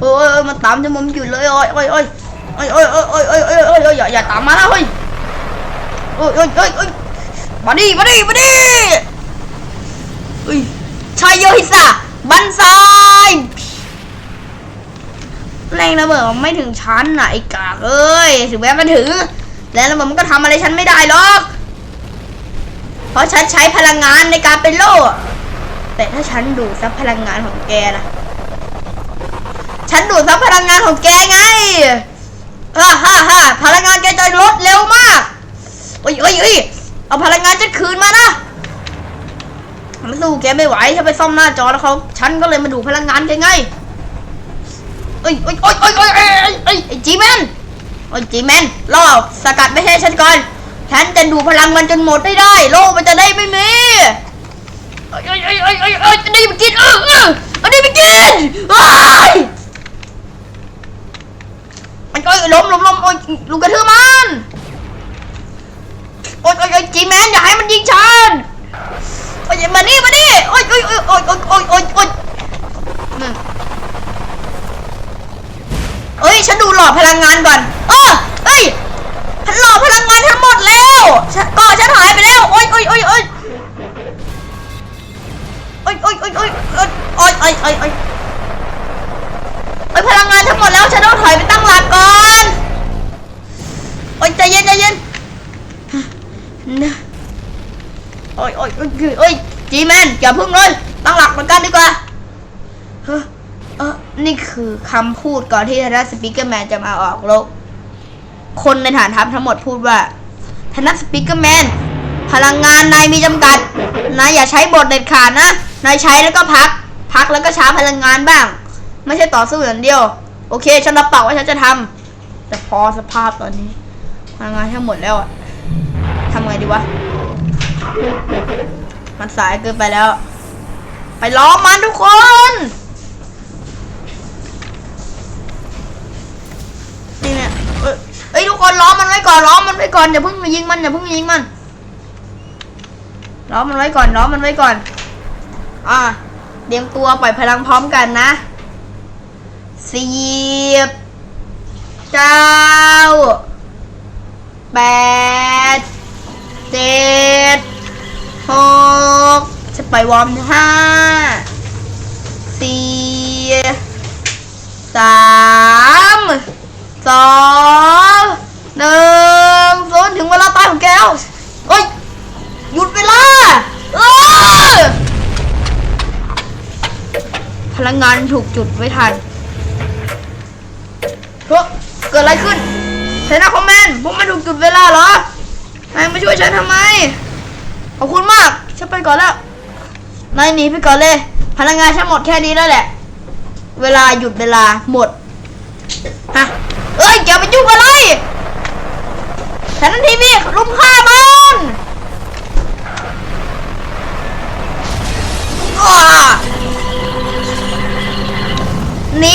เอ้ยเอ้ยมันตามฉันมันไม่หยุดเลยโอ้ยโอ้ยโอ้ยโอ้ยโอ้ยโอ้ยโอ้ยโอ้ยโอ้ยโอ้ยโอ้ยอย่าอย่าตามมานะเฮ้ยโอ้ยโอ้ยโอ้ยโอ้ยมาดิมาดิมาดิเฮ้ยชายโยฮิสะบันไซแรงระเบิดมันไม่ถึงชั้นน่ะไอ้กากเอ้ยถึงแม้มันถึงแล้วระเบิดมันก็ทำอะไรฉันไม่ได้หรอก เพราะฉันใช้พลังงานในการเป็นโล่แต่ถ้าฉันดูดซับพลังงานของแกนะ ฉันดูดซับพลังงานของแกไงฮ่าฮ่าฮ่าพลังงานแกจะลดเร็วมากโอ้ยโอ้ยโอ้ยเอาพลังงานจะคืนมานะมันสู้แกไม่ไหวถ้าไปซ่อมหน้าจอแล้วเขาฉันก็เลยมาดูพลังงานแกไงโอ้ยโอ้ยโอ้ยโอ้ยโอ้ยไอ้จีแมนไอ้จีแมนล่อสกัดไม่ใช่ฉันก่อน ฉันจะดูพลังมันจนหมดไม่ได้ โลกมันจะได้ไม่มีเอ้ยเอ้ยเอ้ยเอ้ยเอ้ยนี่ไปกินเออเอไออันนี้ไปกินอ้า ล้มล้มล้มโอ้ยลูกกระทือมันโอ้ยโอ้ยโอ้ยจีแมนอย่าให้มันยิงฉันโอ้ยมานี่มานี่โอ้ยโอ้ยโอ้ยโอ้ยโอ้ยโอ้ยโอ้ยโอ้ยเอ้ยฉันดูหลอดพลังงานก่อนเออเอ้ยฉันหลอกพลังงานทั้งหมดแล้วฉันก็ฉันหายไปแล้วโอ๊ยโอ๊ยโอ๊ยโอ๊ยโอ๊ยโอ๊ยโอ๊ยโอ๊ยโอ๊ยโอ๊ยโอ๊ยโอ๊ยโอ๊ยโอ๊ยพลังงานทั้งหมดแล้วฉัน โอ๊ยโอ๊ยโอ๊ยโอ๊ยจีแมนอย่าพึ่งเลยตั้งหลักเหมือนกันดีกว่าเฮ้อเออนี่คือคำพูดก่อนที่ทางด้านสปีกเกอร์แมนจะมาออกโลกคนในฐานทัพทั้งหมดพูดว่าทนัสปิกเกอร์แมนพลังงานนายมีจำกัด นายอย่าใช้บทเด็ดขาดนะ นายใช้แล้วก็พัก พักแล้วก็ช้าพลังงานบ้าง ไม่ใช่ต่อสู้อย่างเดียว โอเค ฉันรับปากว่าฉันจะทำแต่พอสภาพตอนนี้พลังงานทั้งหมดแล้วอะทำไงดีวะ มันสายเกินไปแล้ว ไปล้อมมันทุกคน นี่เนี่ยเอ้ยทุกคนล้อมมันไว้ก่อนล้อมมันไว้ก่อนอย่าเพิ่งมายิงมันอย่าเพิ่งมายิงมันล้อมมันไว้ก่อนล้อมมันไว้ก่อน อ่าเตรียมตัวปล่อยพลังพร้อมกันนะสิบเก้าแปดเจ็ด หกจะปล่อยวอร์มห้าสี่สามสองหนึ่งศูนย์ถึงเวลาตายของแกแล้วเฮ้ยหยุดเวลาเออพลังงานถูกจุดไว้ทันเฮ้เกิดอะไรขึ้นเซนาคอมเมนต์พวกมันถูกจุดเวลาเหรอนายมาช่วยฉันทำไม ขอบคุณมากฉันไปก่อนแล้วนายหนีไปก่อนเลย พลังงานฉันหมดแค่นี้แล้วแหละ เวลาหยุดเวลาหมดฮะเอ้ยอย่าไปยุ่งอะไรฉันทีวีลุมฆ่ามันหนี